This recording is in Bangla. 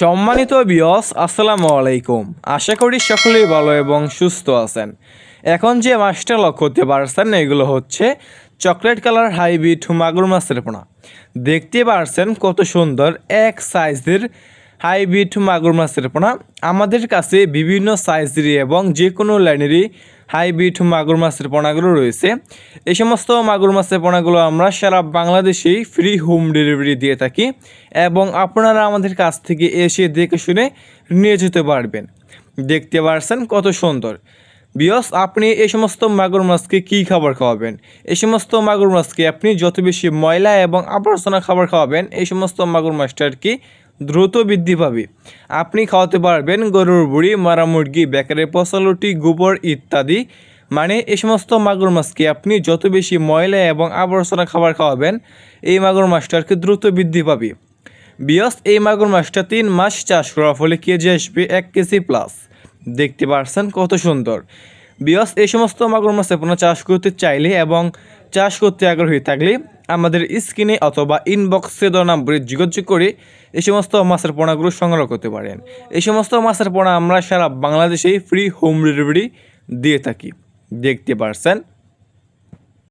সম্মানিত বিয়স আসসালামু আলাইকুম। আশা করি সকলেই ভালো এবং সুস্থ আছেন। এখন যে মাছটা লক্ষ্য করতে পারছেন, এগুলো হচ্ছে চকলেট কালার হাইব্রিড মাগুর মাছের পোনা। দেখতে পারছেন কত সুন্দর এক সাইজের হাইব্রিড মাগুর মাছের পোনা। আমাদের কাছে বিভিন্ন সাইজেরই এবং যে কোনো লাইনেরই হাইব্রিড মাগুর মাছের পোনাগুলো রয়েছে। এই সমস্ত মাগুর মাছের পোনাগুলো আমরা সারা বাংলাদেশেই ফ্রি হোম ডেলিভারি দিয়ে থাকি এবং আপনারা আমাদের কাছ থেকে এসে দেখে শুনে নিয়ে যেতে পারবেন। দেখতে পারছেন কত সুন্দর। বিয়স, আপনি এই সমস্ত মাগুর মাছকে কী খাবার খাওয়াবেন? এই সমস্ত মাগুর মাছকে আপনি যত বেশি ময়লা এবং আবর্জনা খাবার খাওয়াবেন, এই সমস্ত মাগুর মাছটা আর কি দ্রুত বৃদ্ধি পাবে। আপনি খাওয়াতে পারবেন গরুর বুড়ি, মারা মুরগি বেকারের পশালুটি গোবর ইত্যাদি। মানে এই সমস্ত মাগুর মাছকে আপনি যত বেশি ময়লা এবং আবর্জনা খাবার খাওয়াবেন, এই মাগুর মাছটার কি দ্রুত বৃদ্ধি পাবে? বিয়স, এই মাগুর মাছটা তিন মাস চাষ করার ফলে কেজি আসবে এক কেজি প্লাস দেখতে পারছেন কত সুন্দর। বিয়স, এই সমস্ত মাগুর মাছ আপনারা চাষ করতে চাইলে এবং চাষ করতে আগ্রহী থাকলে আমাদের স্ক্রিনে অথবা ইনবক্সে দেওয়া নাম্বারে যোগাযোগ করে এই সমস্ত মাছের পোনাগুলো সংগ্রহ করতে পারেন। এই সমস্ত মাছের পোনা আমরা সারা বাংলাদেশেই ফ্রি হোম ডেলিভারি দিয়ে থাকি। দেখতে পারছেন?